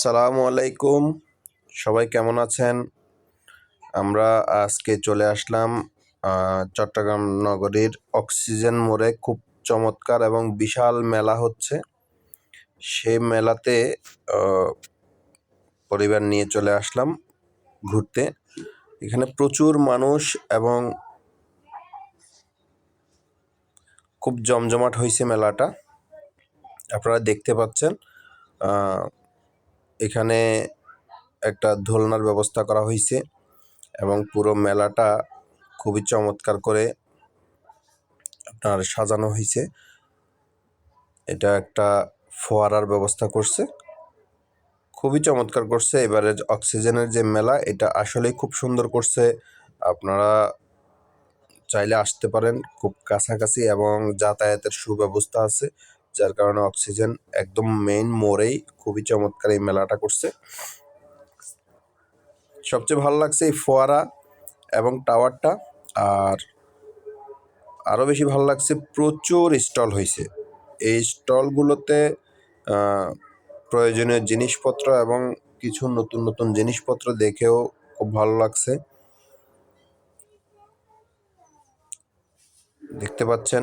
সালামু আলাইকুম। সবাই কেমন আছেন? আমরা আজকে চলে আসলাম চট্টগ্রাম নগরীর অক্সিজেন মোড়ে খুব চমৎকার এবং বিশাল মেলা হচ্ছে। সেই মেলাতে পরিবার নিয়ে চলে আসলাম ঘুরতে। এখানে প্রচুর মানুষ এবং খুব জমজমাট হয়েছে মেলাটা। আপনারা দেখতে পাচ্ছেন এখানে একটা দোলনার ব্যবস্থা করা হয়েছে এবং পুরো মেলাটা খুবই চমৎকার করে আপনার সাজানো হয়েছে এটা একটা ফোয়ারার ব্যবস্থা করছে। খুবই চমৎকার করছে। এবারের অক্সিজেনের যে মেলা, এটা আসলেই খুব সুন্দর করছে। আপনারা চাইলে আসতে পারেন। খুব কাছাকাছি এবং যাতায়াতের সুব্যবস্থা আছে। যার কারণে অক্সিজেন একদম মেইন মোড়েই খুবই চমৎকার এই মেলাটা করছে। সবচেয়ে ভালো লাগছে এই ফোয়ারা এবং টাওয়ারটা আর আরও বেশি ভালো লাগছে প্রচুর স্টল হয়েছে। এই স্টলগুলোতে প্রয়োজনীয় জিনিসপত্র এবং কিছু নতুন নতুন জিনিসপত্র দেখেও খুব ভালো লাগছে। দেখতে পাচ্ছেন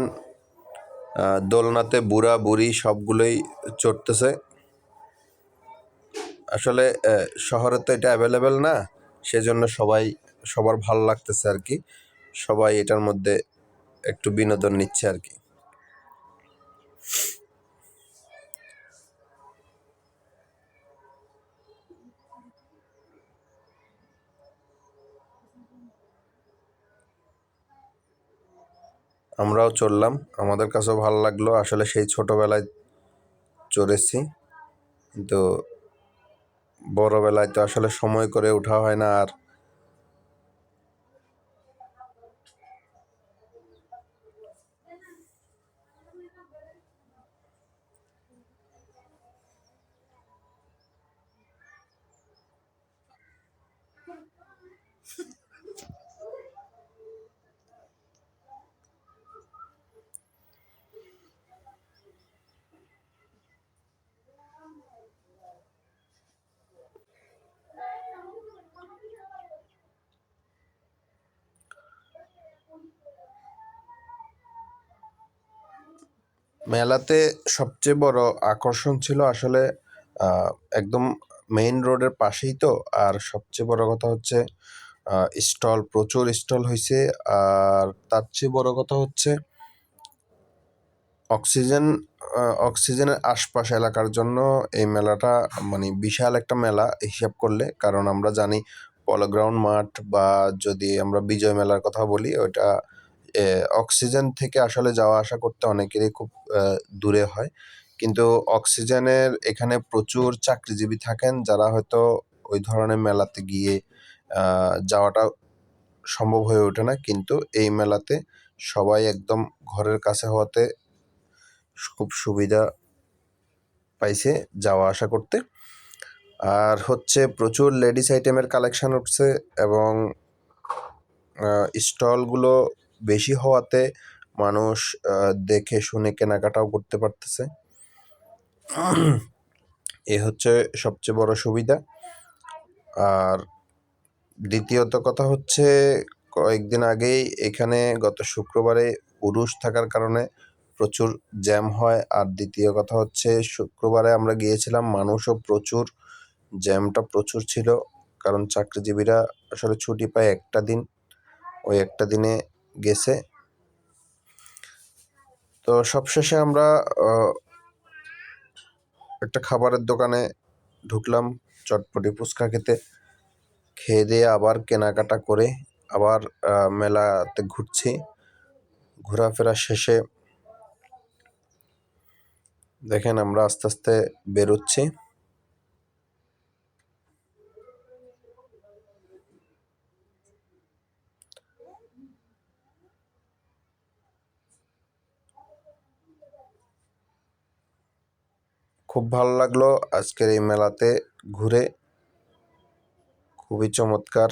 দোলনাতে বুড়া, বুড়ি সবগুলোই চড়তেছে। আসলে শহরে তো এটা অ্যাভেলেবেল না, সেজন্য সবাই, সবার ভালো লাগতেছে আর কি। সবাই এটার মধ্যে একটু বিনোদন নিচ্ছে আর কি। আমরাও চললাম। আমাদের কাছেও ভালো লাগল। আসলে সেই ছোটোবেলায় চড়েছি। কিন্তু বড়োবেলায় তো আসলে সময় করে ওঠা হয় না আর মেলাতে সবচেয়ে বড় আকর্ষণ ছিল আসলে একদম মেইন রোডের পাশেই তো। আর সবচেয়ে বড় কথা হচ্ছে স্টল প্রচুর স্টল হয়েছে আর তার চেয়ে বড় কথা হচ্ছে অক্সিজেন অক্সিজেনের আশপাশ এলাকার জন্য এই মেলাটা মানে বিশাল একটা মেলা হিসাব করলে। কারণ আমরা জানি পলোগ্রাউন্ড মাঠ বা যদি আমরা বিজয় মেলার কথা বলি এ, অক্সিজেন থেকে আসলে যাওয়া আসা করতে অনেকেরই খুব দূরে হয়। কিন্তু অক্সিজেনের এখানে প্রচুর চাকরিজীবী থাকেন যারা হয়তো ওই ধরনের মেলাতে গিয়ে যাওয়াটা সম্ভব হয়ে ওঠে না। কিন্তু এই মেলাতে সবাই একদম ঘরের কাছে হওয়াতে খুব সুবিধা পাইছে যাওয়া আসা করতে। আর হচ্ছে প্রচুর লেডিস আইটেমের কালেকশন উঠছে এবং স্টলগুলো বেশি হওয়াতে মানুষ দেখে শুনে কেনাকাটাও করতে পারতেছে। এ হচ্ছে সবচেয়ে বড় সুবিধা। আর দ্বিতীয়ত কথা হচ্ছে, কয়েকদিন আগেই এখানে গত শুক্রবারে উরুষ থাকার কারণে প্রচুর জ্যাম হয়। আর দ্বিতীয় কথা হচ্ছে, শুক্রবারে আমরা গিয়েছিলাম, মানুষও প্রচুর, জ্যামটা প্রচুর ছিল। কারণ চাকরিজীবীরা আসলে ছুটি পায় একটা দিন। ওই একটা দিনে গেছে। তো সবশেষে আমরা একটা খাবারের দোকানে ঢুকলাম, চটপটি ফুচকা খেতে। খেয়ে দিয়ে আবার কেনাকাটা করে আবার মেলাতে ঘুরছি। ঘোরাফেরা শেষে দেখেন আমরা আস্তে আস্তে বেরোচ্ছি। খুব ভালো লাগল আজকের এই মেলাতে ঘুরে। খুবই চমৎকার।